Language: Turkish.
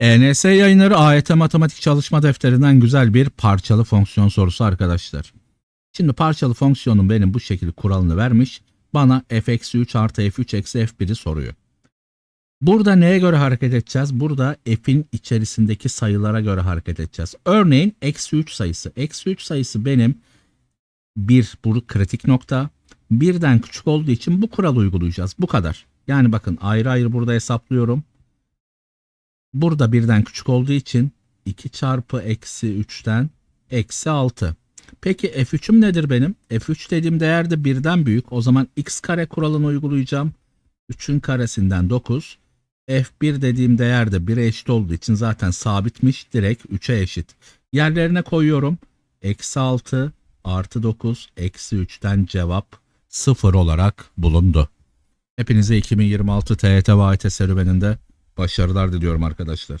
ENS yayınları AYT matematik çalışma defterinden güzel bir parçalı fonksiyon sorusu arkadaşlar. Şimdi parçalı fonksiyonun benim bu şekilde kuralını vermiş. Bana f-3 artı f3 eksi f1'i soruyor. Burada neye göre hareket edeceğiz? Burada f'in içerisindeki sayılara göre hareket edeceğiz. Örneğin eksi 3 sayısı. Eksi 3 sayısı benim bir bu kritik nokta. Birden küçük olduğu için bu kuralı uygulayacağız. Bu kadar. Yani bakın ayrı ayrı burada hesaplıyorum. Burada birden küçük olduğu için 2 çarpı eksi 3'ten eksi 6. Peki f3'üm nedir benim? f3 dediğim değer de birden büyük. O zaman x kare kuralını uygulayacağım. 3'ün karesinden 9. f1 dediğim değer de 1'e eşit olduğu için zaten sabitmiş. Direkt 3'e eşit. Yerlerine koyuyorum. Eksi 6 artı 9 eksi 3'ten cevap 0 olarak bulundu. Hepinize 2026 TYT AYT serüveninde başarılar diliyorum arkadaşlar.